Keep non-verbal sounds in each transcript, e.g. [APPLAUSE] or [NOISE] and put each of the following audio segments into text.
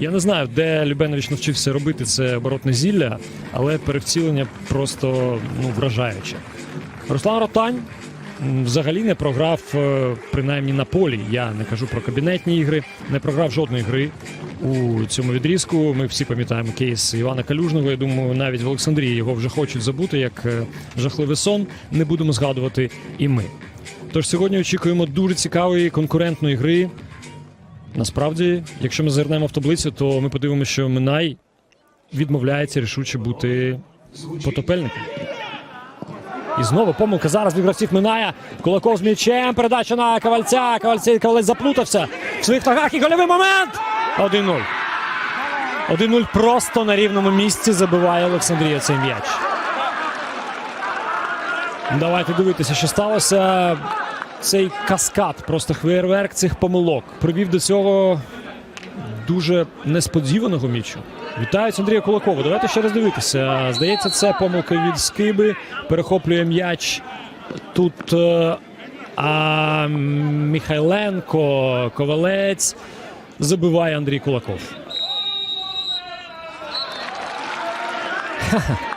Я не знаю, де Любенович навчився робити це оборотне зілля, але перевцілення просто ну, вражаюче. Руслан Ротань взагалі не програв, е, принаймні на полі. Я не кажу про кабінетні ігри, не програв жодної гри у цьому відрізку. Ми всі пам'ятаємо кейс Івана Калюжного. Я думаю, навіть в Олександрії його вже хочуть забути як е, жахливий сон. Не будемо згадувати і ми. Тож сьогодні очікуємо дуже цікавої конкурентної гри. Насправді, якщо ми зернемо в таблицю, то ми подивимося, що Минай відмовляється рішуче бути потопельником. І знову помилка зараз від гравців Миная. Кулаков з м'ячем. Передача на Ковальця. Ковальця Ковалець заплутався в своїх ногах. І гольовий момент. 1-0. 1-0 просто на рівному місці забиває Олександрія цей м'яч. Давайте дивитися, що сталося. Цей каскад, просто хвейерверк цих помилок привів до цього дуже несподіваного мічу. Вітають Андрія Кулакова. Давайте ще раз дивитися. Здається, це помилка від скиби. Перехоплює м'яч тут. е, А Михайленко, Ковалець забиває Андрій Кулаков.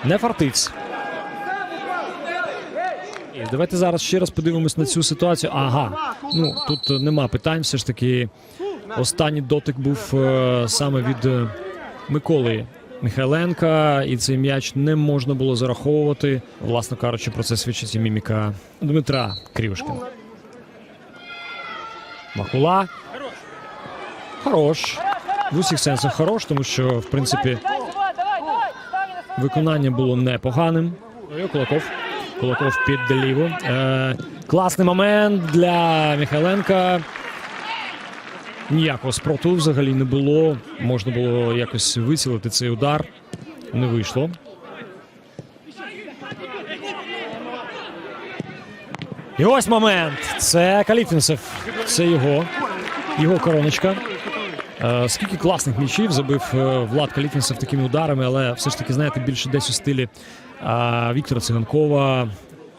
Не фартиць. І Давайте зараз ще раз подивимось на цю ситуацію. Ага, ну тут нема питань. Все ж таки, останній дотик був е, саме від е, Миколи Михайленка, і цей м'яч не можна було зараховувати. Власно кажучи, про це свідчить і міміка Дмитра Крівушкина. Махула. Хорош. В усіх сенсах хорош, тому що, в принципі, виконання було непоганим. Ну, Кулаков. Кулаков під ліву. Е, класний момент для Михайленка. Ніякого спротиву взагалі не було. Можна було якось вицілити цей удар. Не вийшло. І ось момент. Це Калітвінцев. Це його. Його короночка. Е, Скільки класних м'ячів забив е, Влад Калітвінцев такими ударами, але все ж таки, знаєте, більше десь у стилі Віктора Циганкова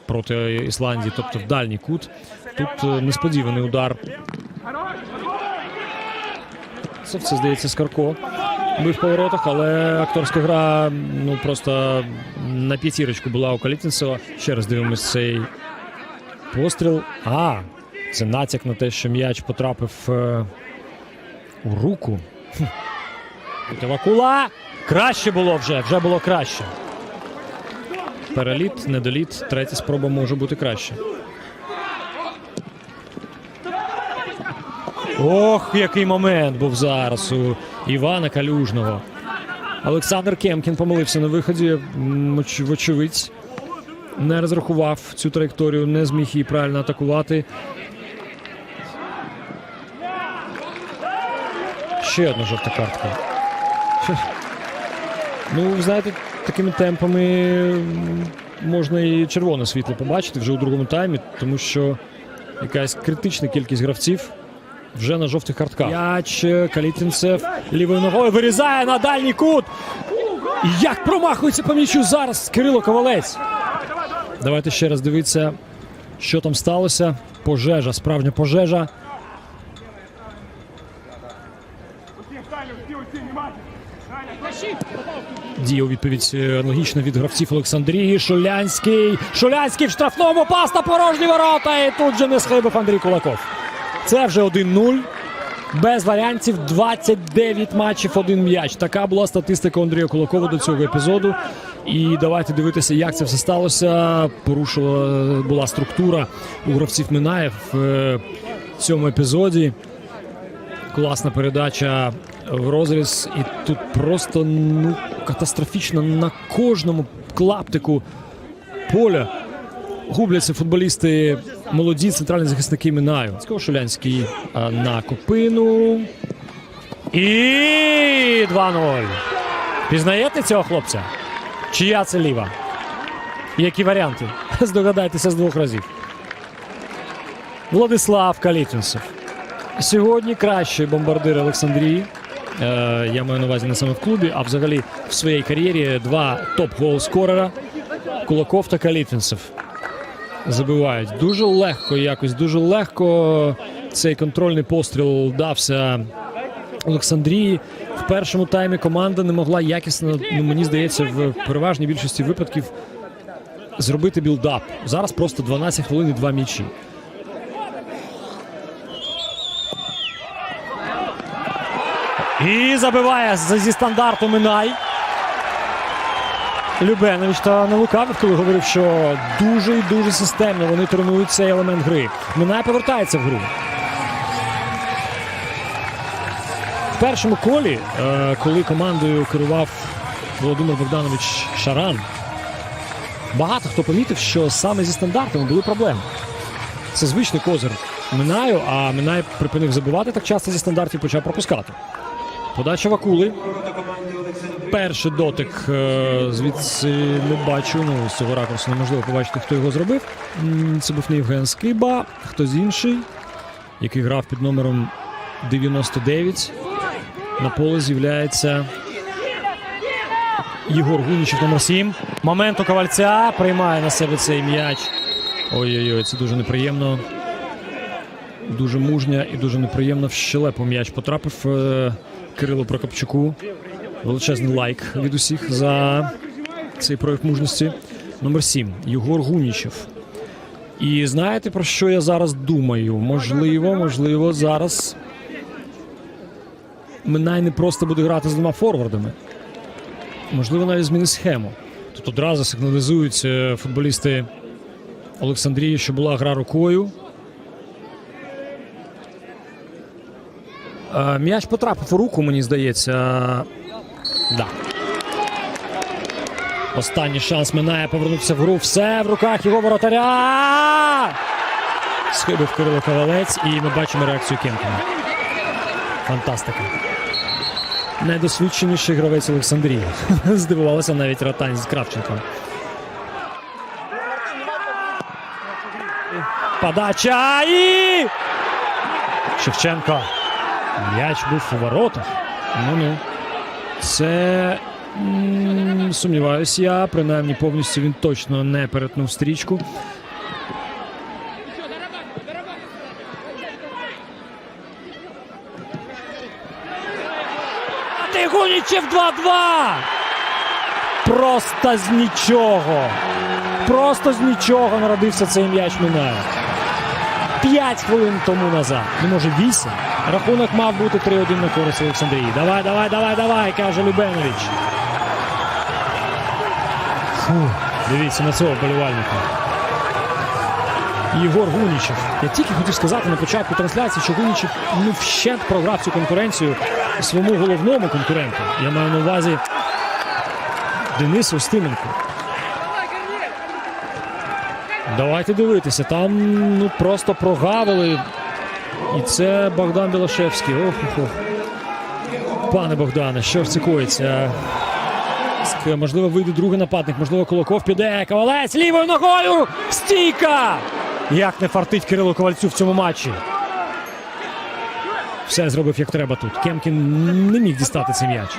проти Ісландії, тобто в дальній кут. Тут е, несподіваний удар. Це все здається Скарко. Бив по воротах, але акторська гра ну просто на п'ятірочку була у Калітвінцева. Ще раз дивимось цей постріл. А, це натяк на те, що м'яч потрапив е, у руку. Хм. Краще було вже, вже було краще. Переліт, недоліт. Третя спроба може бути краще. Ох, який момент був зараз у Івана Калюжного. Олександр Кемкін помилився на виході. Вочевидь, не розрахував цю траєкторію, не зміг її правильно атакувати. Ще одна жовта картка. Ну, знаєте, такими темпами можна і червоне світло побачити вже у другому таймі, тому що якась критична кількість гравців вже на жовтих картках. М'яч е, Калітінцев лівою ногою вирізає на дальній кут. Як промахується по м'ячу зараз Кирило Ковалець. Давайте ще раз дивитися, що там сталося. Пожежа, справжня пожежа. Діє у відповідь е, аналогічно від гравців Олександрії. Шулянський. Шулянський в штрафному пас на порожні ворота. І тут же не схибив Андрій Кулаков. Це вже 1-0. Без варіантів 29 матчів, один м'яч. Така була статистика Андрія Кулакова до цього епізоду. І давайте дивитися, як це все сталося. Порушила була структура у гравців Минаєв в цьому епізоді. Класна передача в розріз. І тут просто ну, катастрофічно на кожному клаптику поля губляться футболісти молоді центральні захисники Минаю. Шулянський на Копину. І 2-0. Пізнаєте цього хлопця? Чия це ліва? Які варіанти? [LAUGHS] Здогадайтеся з двох разів. Владислав Калітвінцев. Сьогодні кращий бомбардир Олександрії. Е, я маю на увазі не саме в клубі, а взагалі в своїй кар'єрі два топ-гол-скорера Кулаков та Калітвінцев забивають. Дуже легко якось, дуже легко цей контрольний постріл дався Олександрії. В першому таймі команда не могла якісно, ну, мені здається, в переважній більшості випадків зробити білдап. Зараз просто 12 хвилин і 2 м'ячі. І забиває зі стандарту Минай. Любенович та не лукавив, коли говорив, що дуже і дуже системно вони тренують цей елемент гри. Минай повертається в гру. В першому колі, е, коли командою керував Володимир Богданович Шаран, багато хто помітив, що саме зі стандартами були проблеми. Це звичний козир Минаю, а Минай припинив забивати так часто зі стандартів почав пропускати. Подача Вакули. Перший дотик е, звідси не бачу. Ну, з цього ракурсу неможливо побачити, хто його зробив. Це був не Євген Скиба, хтось інший, який грав під номером 99. На поле з'являється Єгор Гунічев номер 7. Момент у ковальця приймає на себе цей м'яч. Ой-ой-ой, це дуже неприємно. Дуже мужня і дуже неприємно в щелепу м'яч потрапив е, Кирилу Прокопчуку. Величезний лайк від усіх за цей прояв мужності. Номер 7. Єгор Гунічев. І знаєте про що я зараз думаю? Можливо, можливо, зараз Минай не просто буде грати з двома форвардами. Можливо, навіть змінить схему. Тут одразу сигналізують е, футболісти Олександрії, що була гра рукою. М'яч потрапив у руку, мені здається. Да. Останній шанс минає повернутися в гру. Все в руках його воротаря. Схибив Кирило Ковалець, і ми бачимо реакцію Кемкіна. Фантастика. Найдосвідченіший гравець Олександрії. [LAUGHS] Здивувалася навіть Ротань з Кравченком. Подача і. Шевченко. М'яч був у воротах. Ну-ну. Це. Сумніваюсь я. Принаймні повністю він точно не перетнув стрічку. А ти 2-2! Просто з нічого. Просто з нічого народився цей м'яч минає. П'ять хвилин тому назад. Ну, може, вісім. Рахунок мав бути 3-1 на користь Олександрії. Давай, давай, давай, давай, каже Любенович. Фу, дивіться на цього вболівальника. Єгор Гунічев. Я тільки хотів сказати на початку трансляції, що Гунічев ну, вщент програв цю конкуренцію своєму головному конкуренту. Я маю на увазі Денису Устименку. Давайте дивитися. Там ну, просто прогавили. І це Богдан Білошевський. Ох, ох, ох. Пане Богдане, що ж це коїться? Можливо, вийде другий нападник, можливо, Кулаков піде. Ковалець лівою ногою! Стійка! Як не фартить Кирило Ковальцю в цьому матчі. Все зробив як треба тут. Кемкін не міг дістати цей м'яч.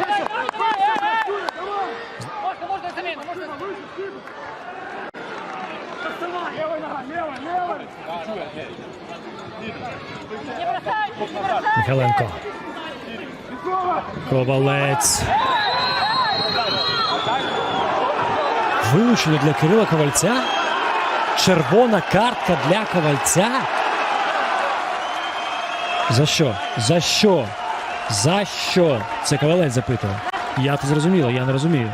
Михайленко. Ковалець. Вилучення для Кирила Ковальця. Червона картка для Ковальця. За що? За що? За що? Це Ковалець запитував. Я то зрозуміла, я не розумію.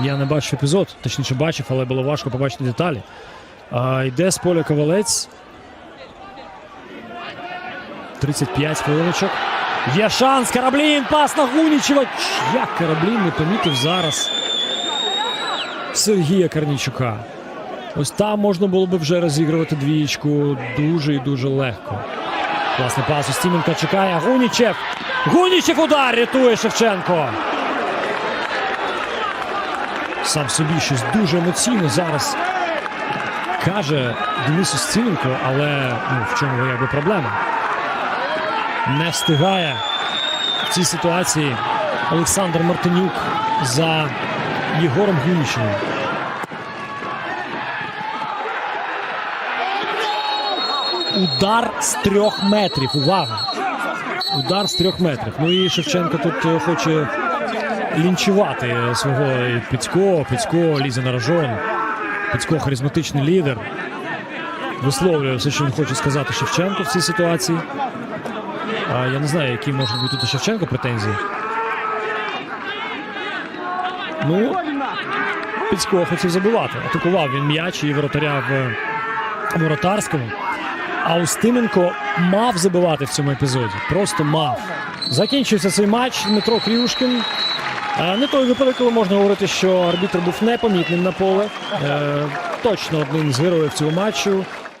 Я не бачив епізод, точніше бачив, але було важко побачити деталі. А, йде з поля Ковалець. 35 хвилиночок. Є шанс. Караблін. Пас на Гунічева. Як Караблін не помітив зараз Сергія Карнічука. Ось там можна було би вже розігрувати двієчку дуже і дуже легко. Класний пас у Стіменка чекає. Гунічев. Гунічев удар рятує Шевченко. Сам собі щось дуже емоційно зараз каже Денису Стіменко, але ну, в чому якби проблема? Не встигає в цій ситуації Олександр Мартинюк за Єгором Гунічевим. Удар з трьох метрів. Увага! Удар з трьох метрів. Ну і Шевченко тут е, хоче лінчувати свого Піцько. Піцько лізе на рожон. Піцько харизматичний лідер. Висловлює все, що він хоче сказати Шевченко в цій ситуації. А я не знаю, які можуть бути у Шевченко претензії. Ну, Піцько хотів забивати. Атакував він м'яч і воротаря в воротарському. А Устименко мав забивати в цьому епізоді. Просто мав. Закінчився цей матч. Дмитро Крюшкін. Е, Не той випадок, коли можна говорити, що арбітр був непомітним на поле. Е, Точно одним з героїв цього матчу.